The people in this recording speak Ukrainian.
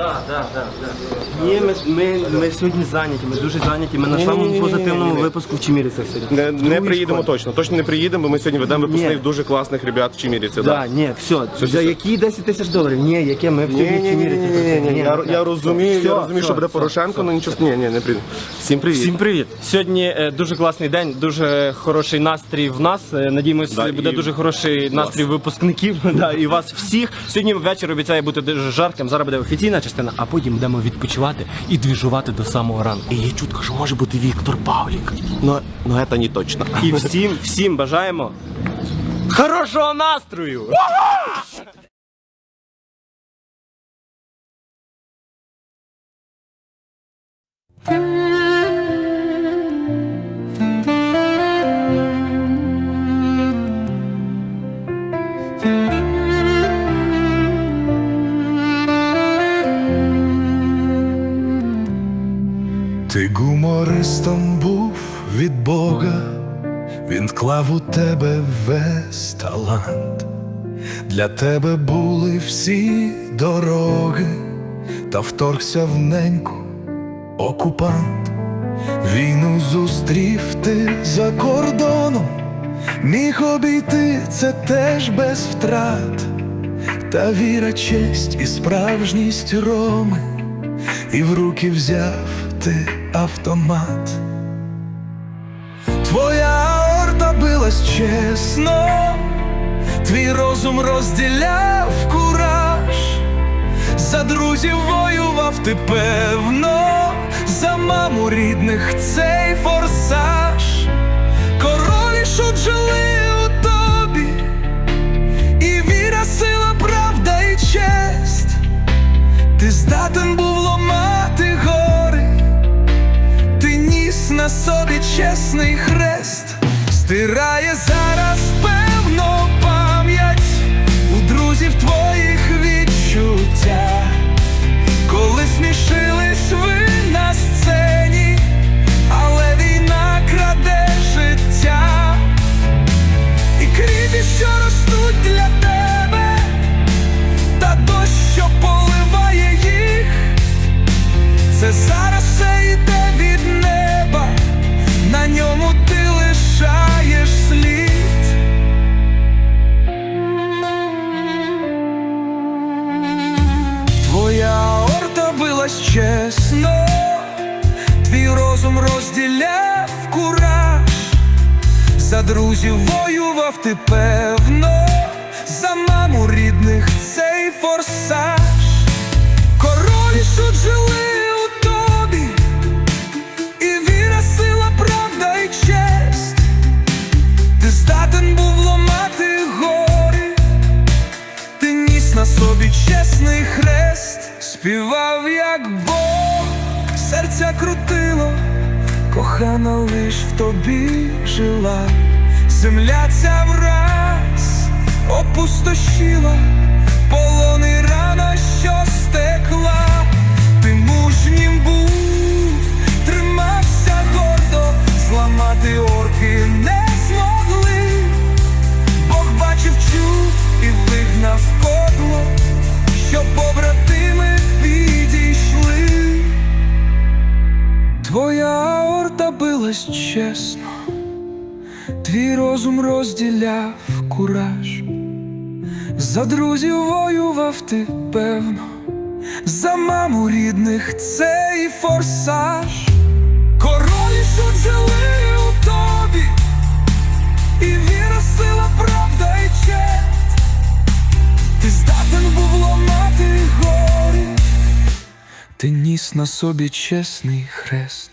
Да, да, да, да. Ні, ми, ми, ми сьогодні зайняті, ми дуже зайняті. Ми на самому позитивному випуску в Чимірицях сьогодні. Не, не приїдемо школи. точно. Точно не приїдемо, бо ми сьогодні ведемо Ні. випускних дуже класних ребят в Чиміріці. Да, Да. ні, все. За все. які 10 тисяч доларів? Ні, яке ми в Ні, сьогодні в ні, ні, ні, ні, ні, ні. Я, я розумію, Все, я розумію, все, що буде все, Порошенко, але нічого. Ні, ні, не прийде. Всім привіт. Всім привіт! Сьогодні е, дуже класний день, дуже хороший настрій в нас. Е, Надіємось, Да, буде і дуже хороший настрій випускників да, і вас всіх. Сьогодні вечір обіцяє бути дуже жарким. Зараз буде офіційна частина, а потім будемо відпочивати і двіжувати до самого ранку. І є чутка, що може бути Віктор Павлік. Ну, ну це не точно. І всім, всім бажаємо хорошого настрою! Ти гумористом був від Бога, він вклав у тебе весь талант. Для тебе були всі дороги, та вторгся в неньку окупант. Війну зустрів ти за кордоном, міг обійти це теж без втрат, та віра, честь і справжність Роми. І в руки взяв ти автомат. Твоя орда билась чесно, твій розум розділяв кураж, за друзів воював ти певно, за маму рідних цей форсаж, чесний хрест, стирає зараз певно пам'ять у друзів твоїх відчуття, коли смішились чесно, твій розум розділяв кураж. За друзів воював ти певно, за маму рідних цей форсаж. Королі шут жили у тобі, і віра, сила, правда і честь. Ти здатен був ломати гори, ти ніс на собі чесний хрест, співав, як Бог, серця крутило, кохана лиш в тобі жила, земля ця враз опустошила, полони рано що стекла, Твоя орта билась чесно, твій розум розділяв кураж. За друзів воював ти певно, за маму рідних цей форсаж. Королі, що жили ти ніс на собі чесний хрест.